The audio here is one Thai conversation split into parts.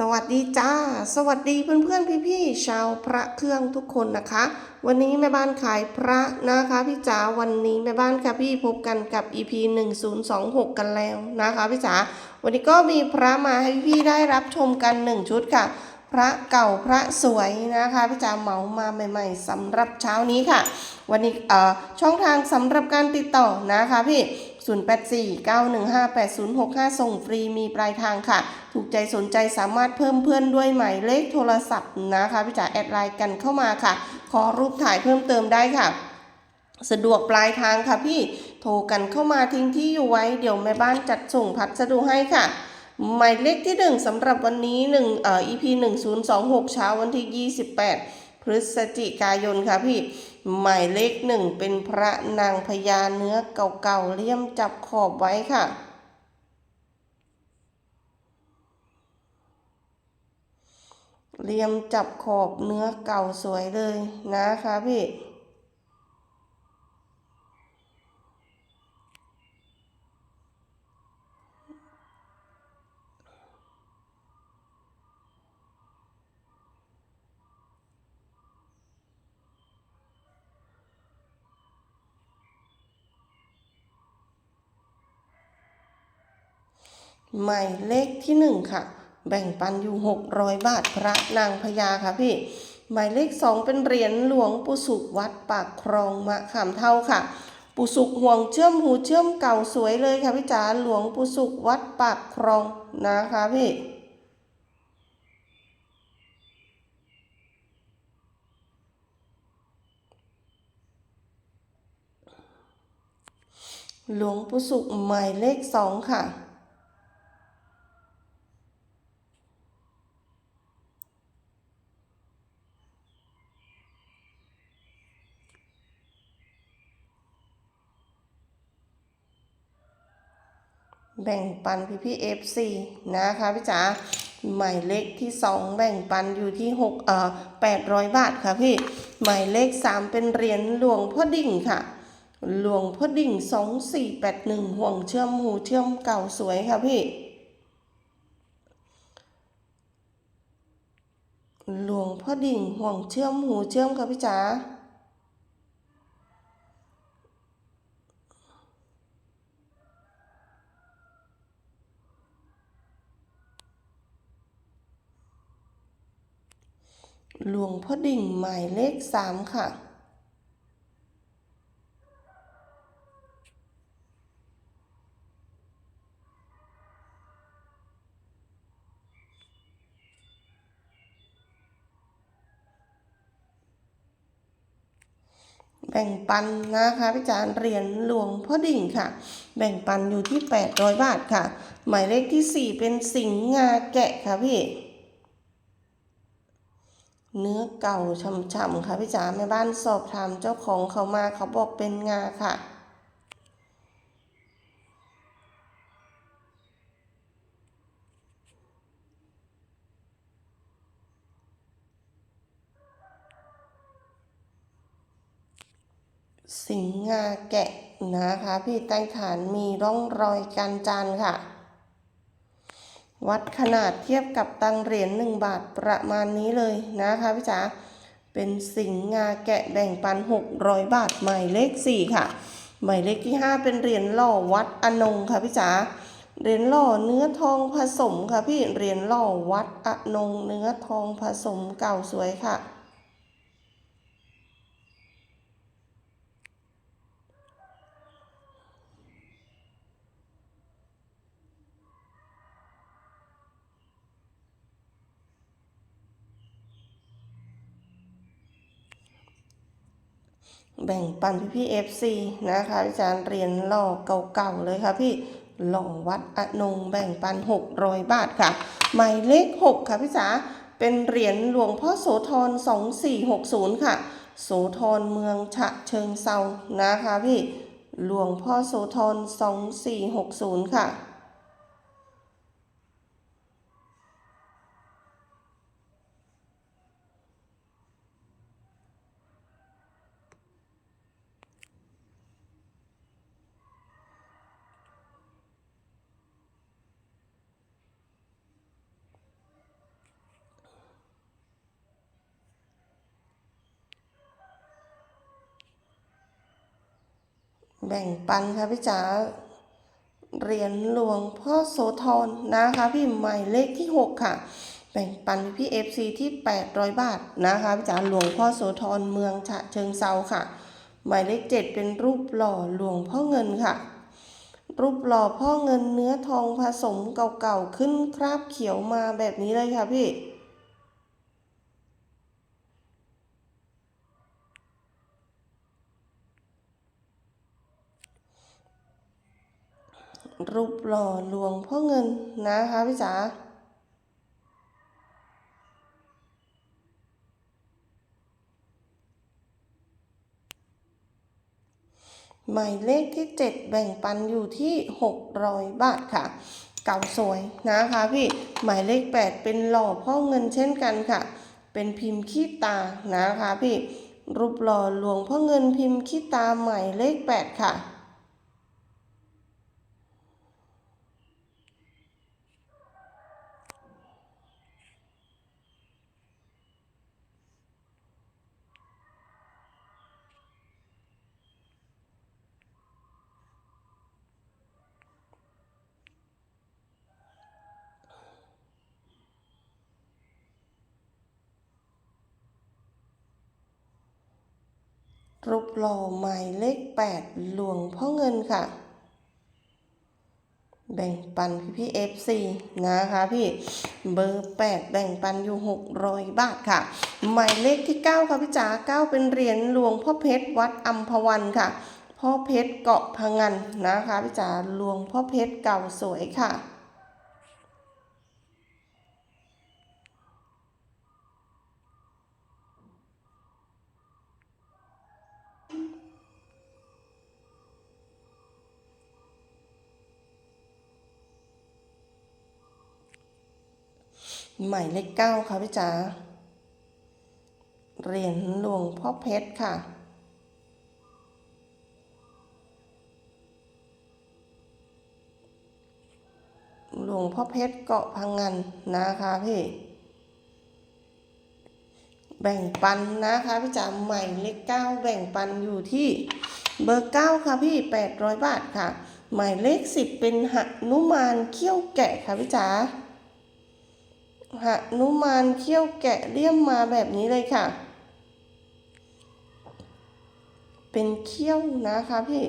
สวัสดีจ้า สวัสดีเพื่อนเพื่อนพี่พี่ชาวพระเครื่องทุกคนนะคะ วันนี้แม่บ้านขายพระนะคะพี่จ๋าวันนี้แม่บ้านค่ะพี่พบกันกับ EP 1026 กันแล้วนะคะพี่จ๋าวันนี้ก็มีพระมาให้พี่ได้รับชมกัน 1 ชุดค่ะ พระเก่าพระสวยนะคะพี่จ๋าเหมามาใหม่ ๆสำหรับเช้านี้ค่ะ วันนี้เอ่อช่องทางสำหรับการติดต่อนะคะพี่ 0849158065 ส่งฟรีมีปลายทางค่ะ ถูกใจสนใจสามารถเพิ่มเพื่อนด้วยหมายเลขโทรศัพท์นะคะพี่จ๋าแอดไลน์กันเข้ามาค่ะ ขอรูปถ่ายเพิ่มเติมได้ค่ะสะดวกปลายทางค่ะพี่ โทรกันเข้ามาทิ้งที่อยู่ไว้ เดี๋ยวแม่บ้านจัดส่งพัสดุให้ค่ะ หมายเลขที่ 1สำหรับวันนี้1เอ่อ EP 1026 เช้าวันที่ 28 พฤศจิกายนค่ะพี่ หมายเลขหนึ่งเป็นพระนางพญาเนื้อเก่าๆเลี่ยมจับขอบไว้ค่ะเลี่ยมจับขอบเนื้อเก่าสวยเลยนะคะพี่ หมายเลขที่หนึ่งค่ะ แบ่งปันอยู่ 600 บาทพระนางพญาค่ะพี่ หมายเลขสองเป็นเหรียญหลวงปู่สุขวัดปากครองมะขามเท่าค่ะปู่สุขห่วงเชื่อมหูเชื่อมเก่าสวยเลยค่ะพี่จ๋าหลวงปู่สุขวัดปากครองนะคะพี่หลวงปู่สุขหมายเลขสองค่ะ แบ่งปันพี่พี่เอฟซีนะคะพี่จ๋าหมายเลขที่สองแบ่งปันอยู่ที่หกเอ่อแปดร้อยบาทค่ะพี่ หมายเลขสามเป็นเหรียญหลวงพ่อดิ่งค่ะ หลวงพ่อดิ่งสองสี่แปดหนึ่งห่วงเชื่อมหูเชื่อมเก่าสวยค่ะพี่ หลวงพ่อดิ่งห่วงเชื่อมหูเชื่อมค่ะพี่จ๋า หลวงพ่อดิ่งหมายเลขสามค่ะ แบ่งปันนะคะพี่จารย์เหรียญหลวงพ่อดิ่งค่ะ แบ่งปันอยู่ที่ 800 บาทค่ะ หมายเลขที่ 4 เป็นสิงห์งาแกะค่ะพี่ เนื้อเก่าช่ำๆค่ะพี่จ๋าแม่บ้านสอบถามเจ้าของเขามาเขาบอกเป็นงาค่ะ สิงห์งาแกะนะคะ พี่ใต้ฐานมีร่องรอยการจานค่ะ วัดขนาดเทียบกับตังเหรียญหนึ่งบาทประมาณนี้เลยนะคะพี่จ๋าเป็นสิงห์งาแกะแบ่งปัน 600 บาทหมายเลข 4 ค่ะ หมายเลขที่ 5 เป็นเหรียญหล่อวัดอนงค่ะพี่จ๋าเหรียญหล่อเนื้อทองผสมค่ะพี่เหรียญหล่อวัดอนงเนื้อทองผสมเก่าสวยค่ะ แบ่งปันพี่พี่เอฟซีนะคะอาจารย์เรียนหล่อเก่าๆเลยค่ะพี่หล่อวัดอนงแบ่งปัน 600 บาทค่ะ หมายเลข 6 ค่ะพี่จ๋าเป็นเหรียญหลวงพ่อโสธร 2460 ค่ะ โสธรเมืองฉะเชิงเซานะคะพี่หลวงพ่อโสธร 2460 ค่ะ แบ่งปันค่ะพี่จ๋าเหรียญหลวงพ่อโสธรนะคะ พี่หมายเลขที่ 6 ค่ะ แบ่งปันพี่เอฟซีที่ 800 บาทนะคะพี่จ๋าหลวงพ่อโสธรเมืองฉะเชิงเซาค่ะ หมายเลข 7 เป็นรูปหล่อหลวงพ่อเงินค่ะ รูปหล่อพ่อเงินเนื้อทองผสมเก่าๆขึ้นคราบเขียวมาแบบนี้เลยค่ะพี่ รูปหล่อหลวงพ่อเงินนะคะพี่จ๋าหมายเลขที่ 7 แบ่งปันอยู่ที่ 600 บาทค่ะ เก่าสวยนะคะพี่หมายเลข 8 เป็นหล่อพ่อเงินเช่นกันค่ะ เป็นพิมพ์ขี้ตานะคะพี่รูปหล่อหลวงพ่อเงินพิมพ์ขี้ตาหมายเลข 8 ค่ะ รูปหล่อหมายเลข 8 หลวงพ่อเงินค่ะ แบ่งปันพี่พี่เอฟซีนะคะพี่เบอร์ 8 แบ่งปันอยู่ 600 บาทค่ะ หมายเลขที่ 9 ค่ะพี่จ๋า9 เป็นเหรียญหลวงพ่อเพชรวัดอัมพวันค่ะ พ่อเพชรเกาะพังงันนะคะพี่จ๋าหลวงพ่อเพชรเก่าสวยค่ะ หมายเลขเก้าค่ะพี่จ๋าเหรียญหลวงพ่อเพชรค่ะ หลวงพ่อเพชรเกาะพังงันนะคะพี่ แบ่งปันนะคะพี่จ๋าใหม่เลขเก้าแบ่งปันอยู่ที่เบอร์เก้าค่ะพี่แปดร้อยบาทค่ะ หมายเลขสิบเป็นหนุมานเขี้ยวแกะค่ะพี่จ๋า หนุมานเขี้ยวแกะเลี่ยมมาแบบนี้เลยค่ะ เป็นเขี้ยวนะคะพี่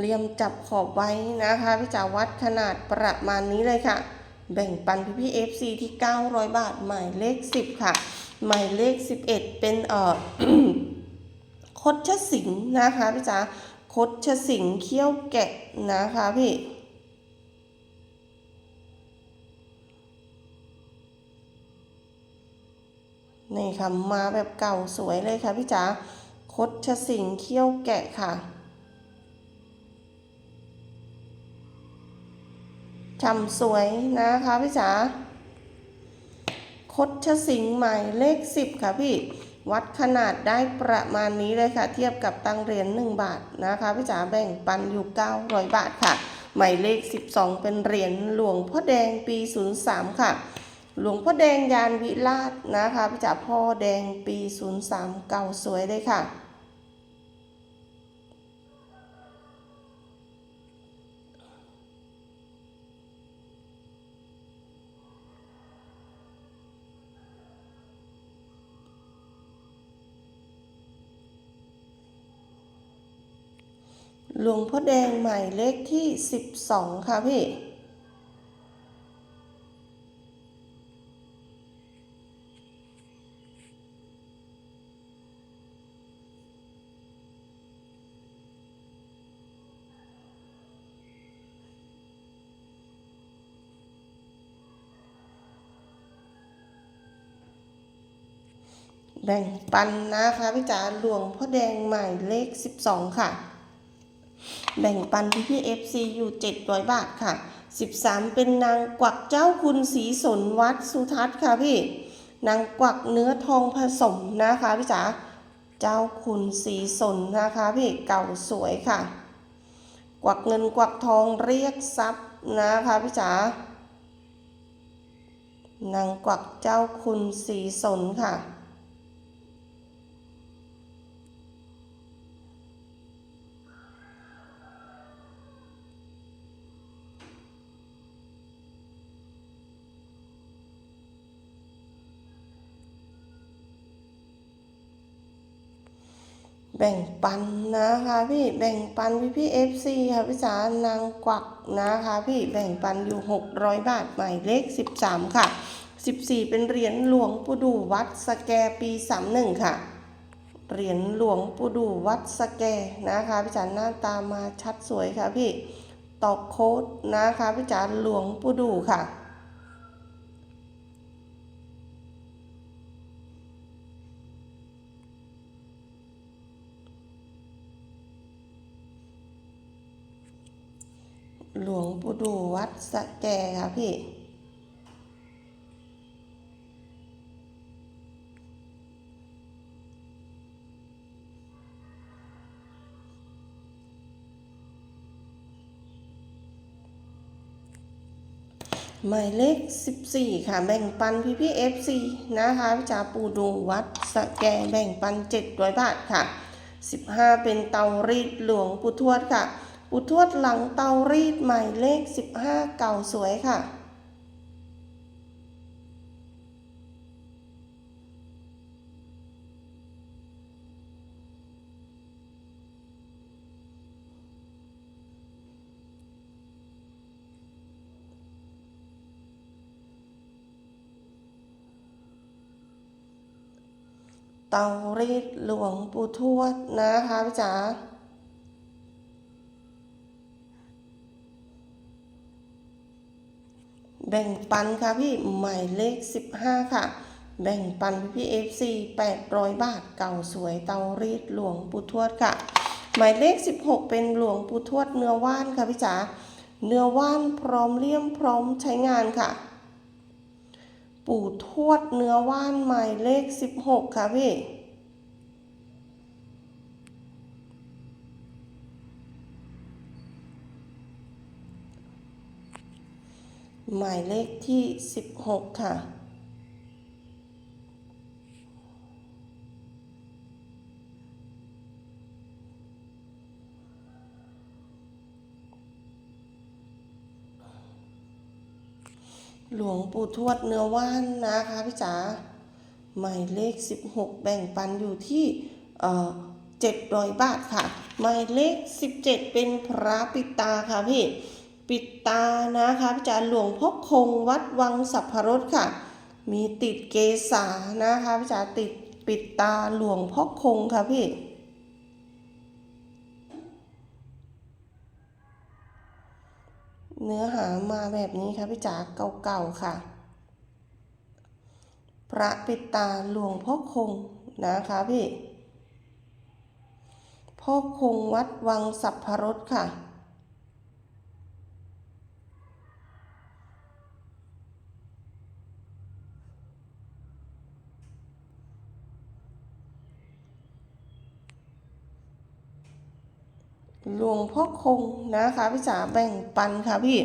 เลี่ยมจับขอบไว้นะคะพี่จ๋าวัดขนาดประมาณนี้เลยค่ะ แบ่งปันพี่พี่ FC ที่ 900 บาท หมายเลข 10 ค่ะ หมายเลข 11 เป็นเอ่อ ดชะสิงห์นะคะพี่จ๋าคดชะสิงห์เขี้ยวแกะนะคะพี่นี่ค่ะมาแบบเก่าสวยเลยค่ะพี่จ๋าคดชะสิงห์เขี้ยวแกะค่ะฉ่ำสวยนะคะพี่จ๋าคดชะสิงห์หมายเลขสิบค่ะพี่ วัดขนาดได้ประมาณนี้เลยค่ะ เทียบกับตังเหรียญ1บาทนะคะพี่จ๋าแบ่งปันอยู่ 900 บาทค่ะ หมายเลข 12 เป็นเหรียญหลวงพ่อแดงปี 03 ค่ะ หลวงพ่อแดงยานวิราชนะคะพี่จ๋าพ่อแดงปี 03 เก่าสวยเลยค่ะ หลวงพ่อแดงหมายเลขที่ 12 ค่ะพี่ แบ่งปันนะคะพี่จ๋าหลวงพ่อแดงหมายเลข 12 ค่ะ แบ่งปันพี่พี่เอฟซีอยู่700บาทค่ะ13เป็นนางกวักเจ้าคุณศรีสนวัดสุทัศน์ค่ะพี่ นางกวักเนื้อทองผสมนะคะพี่จ๋าเจ้าคุณศรีสนนะคะพี่เก่าสวยค่ะ กวักเงินกวักทองเรียกทรัพย์นะคะพี่จ๋านางกวักเจ้าคุณสีสนค่ะ แบ่งปันนะคะพี่แบ่งปันพี่พี่เอฟซีค่ะพี่จ๋านางกวักนะคะพี่แบ่งปันอยู่ 600 บาทหมายเลข 13 ค่ะ 14 เป็นเหรียญหลวงปู่ดูวัดสแกปี 31 ค่ะเหรียญหลวงปู่ดูวัดสแกนะคะพี่จ๋าหน้าตามาชัดสวยค่ะพี่ตอกโค้ดนะคะพี่จ๋าหลวงปู่ดูค่ะ หลวงปู่ดูวัดสะแกค่ะพี่ หมายเลข 14 ค่ะ แบ่งปันพี่พี่ FC นะคะพี่จ๋าปูดูวัดสะแกแบ่งปัน700บาทค่ะ 15 เป็นเตารีดหลวงปู่ทวดค่ะ ปู่ทวดหลังเตารีดหมายเลข 15 เก่าสวยค่ะ เตารีดหลวงปู่ทวดนะคะพี่จ๋า แบ่งปันค่ะพี่หมายเลข 15 ค่ะ แบ่งปันพี่พี่ FC 800บาทเก่าสวยเตารีดหลวงปู่ทวดค่ะ หมายเลข 16 เป็นหลวงปู่ทวดเนื้อว่านค่ะพี่จ๋าเนื้อว่านพร้อมเลี่ยมพร้อมใช้งานค่ะ ปู่ทวดเนื้อว่านหมายเลข 16 ค่ะพี่ หมายเลขที่ 16 ค่ะ หลวงปู่ทวดเนื้อว่านนะคะพี่จ๋าหมายเลข 16 แบ่งปันอยู่ที่เอ่อ700บาทค่ะ หมายเลข 17 เป็นพระปิตาค่ะพี่ ปิดตานะคะพี่จ๋าหลวงพ่อคงวัดวังสัพพรสค่ะ มีติดเกษานะคะพี่จ๋าติดปิดตาหลวงพ่อคงค่ะพี่เนื้อหามาแบบนี้ค่ะพี่จ๋าเก่าๆค่ะ พระปิดตาหลวงพ่อคงนะคะพี่พ่อคงวัดวังสัพพรสค่ะ หลวงพ่อคงนะคะพี่จ๋าแบ่งปันค่ะพี่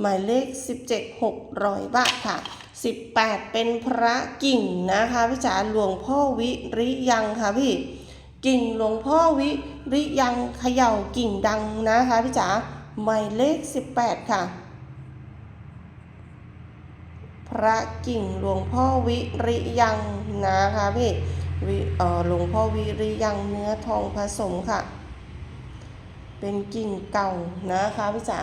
หมายเลข 17 600 บาทค่ะ 18 เป็นพระกิ่งนะคะพี่จ๋าหลวงพ่อวิริยังค่ะพี่ กิ่งหลวงพ่อวิริยังเขย่ากิ่งดังนะคะพี่จ๋าหมายเลข 18 ค่ะ พระกิ่งหลวงพ่อวิริยังนะคะพี่วิเออหลวงพ่อวิริยังเนื้อทองผสมค่ะ เป็นกิ่งเก่านะคะพี่จ๋า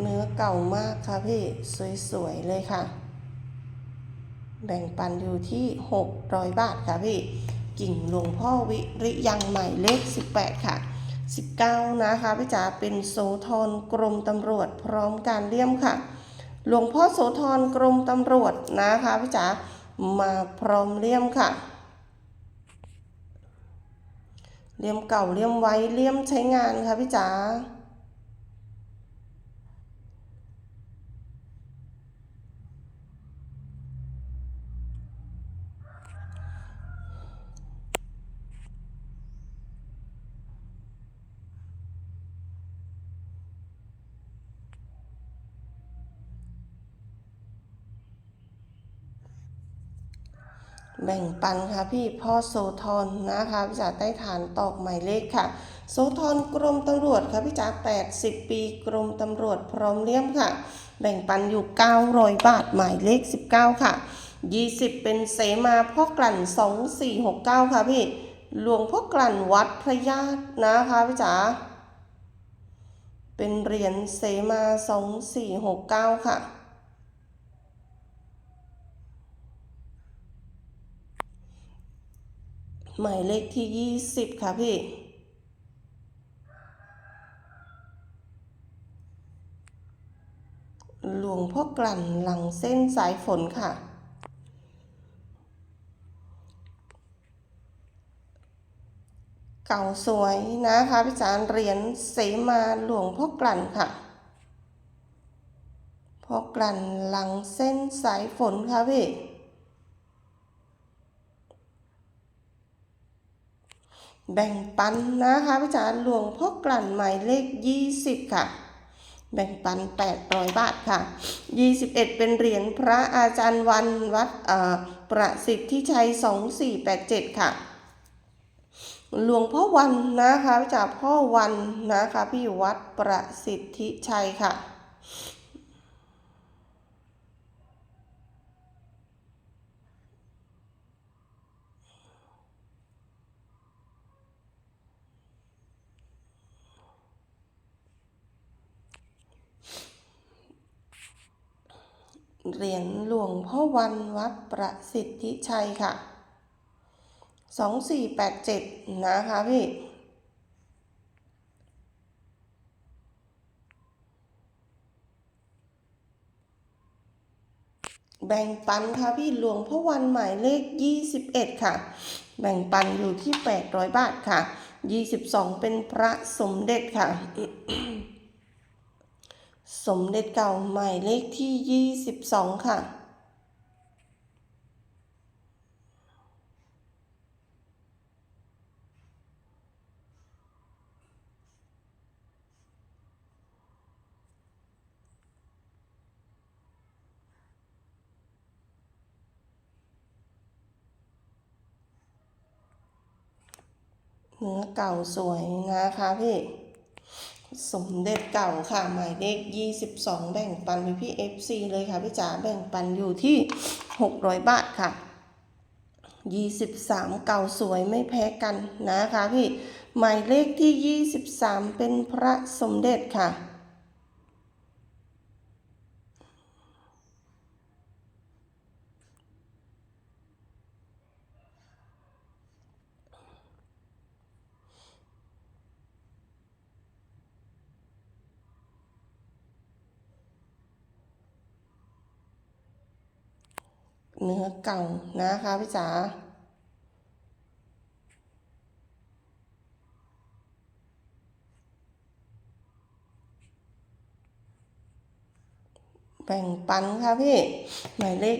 เนื้อเก่ามากค่ะพี่ สวย ๆ เลยค่ะ แบ่งปันอยู่ที่ 600 บาทค่ะพี่ กิ่งหลวงพ่อวิริยังใหม่เลข 18 ค่ะ 19 นะคะพี่จ๋าเป็นโสธรกรมตำรวจพร้อมการเลี่ยมค่ะ หลวงพ่อโสธรกรมตำรวจนะคะพี่จ๋ามาพร้อมเลี่ยมค่ะเลี่ยมเก่าเลี่ยมไว้เลี่ยมใช้งานค่ะพี่จ๋า แบ่งปันค่ะพี่พ่อโซทอนนะคะพี่จ๋าใต้ฐานตอกหมายเลขค่ะ โซทอนกรมตำรวจค่ะพี่จ๋า80 ปีกรมตำรวจพร้อมเลี่ยมค่ะ แบ่งปันอยู่ 900 บาทหมายเลข 19 ค่ะ 20 เป็นเสมาพ่อกลั่น 2469 ค่ะพี่หลวงพ่อกลั่นวัดพระญาตินะคะพี่จ๋าเป็นเหรียญเสมา 2469 ค่ะ หมายเลขที่ 20 ค่ะพี่ หลวงพ่อกลั่นหลังเส้นสายฝนค่ะ เก่าสวยนะคะพี่จาร์เหรียญเสมาหลวงพ่อกลั่นค่ะพ่อกลั่นหลังเส้นสายฝนค่ะพี่ แบ่งปันนะคะพี่จ๋าหลวงพ่อกลั่นหมายเลข 20 ค่ะ แบ่งปัน 800 บาทค่ะ 21 เป็นเหรียญพระอาจารย์วันวัดอ่อประสิทธิชัย 2487 ค่ะหลวงพ่อวันนะคะพี่จ๋าพ่อวันนะคะพี่วัดประสิทธิชัยค่ะ เหรียญหลวงพ่อวันวัดประสิทธิชัยค่ะสองสี่แปดเจ็ดนะคะพี่แบ่งปันค่ะพี่หลวงพ่อวันหมายเลข 21 ค่ะ แบ่งปันอยู่ที่ 800 บาทค่ะ 22 เป็นพระสมเด็จค่ะ สมเด็จเก่าหมายเลขที่ 22 ค่ะ เนื้อเก่าสวยนะคะพี่ สมเด็จเก่าค่ะ หมายเลข 22 แบ่งปันไปพี่ FC เลยค่ะ พี่จ๋าแบ่งปันอยู่ที่ 600 บาทค่ะ 23 เก่าสวยไม่แพ้กันนะคะพี่ หมายเลขที่ 23 เป็นพระสมเด็จค่ะ เนื้อเก่านะคะพี่จ๋าแบ่งปันค่ะพี่ หมายเลข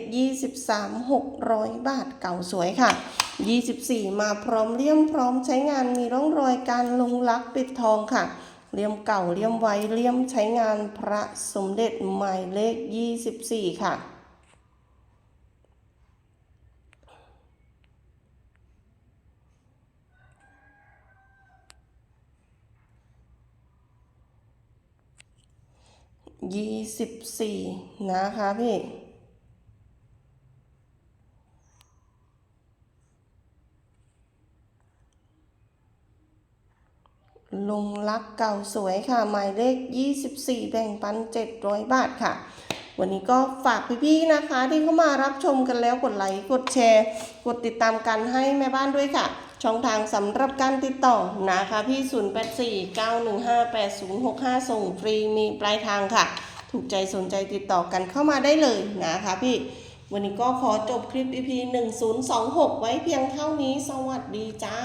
23 600 บาทเก่าสวยค่ะ 24 มาพร้อมเลี่ยมพร้อมใช้งานมีร่องรอยการลงลักปิดทองค่ะ เลี่ยมเก่าเลี่ยมไว้เลี่ยมใช้งานพระสมเด็จหมายเลข 24 ค่ะ ยี่สิบสี่นะคะพี่ลงรักเก่าสวยค่ะ หมายเลข 24 แบ่งปัน 700 บาทค่ะ วันนี้ก็ฝากพี่ๆนะคะ ที่เข้ามารับชมกันแล้วกดไลค์กดแชร์ กดติดตามกันให้แม่บ้านด้วยค่ะ ช่องทางสำหรับการติดต่อนะคะพี่ 0849158065 ส่งฟรีมีปลายทางค่ะ ถูกใจสนใจติดต่อกันเข้ามาได้เลยนะคะพี่ วันนี้ก็ขอจบคลิป EP 1026 ไว้เพียงเท่านี้ สวัสดีจ้า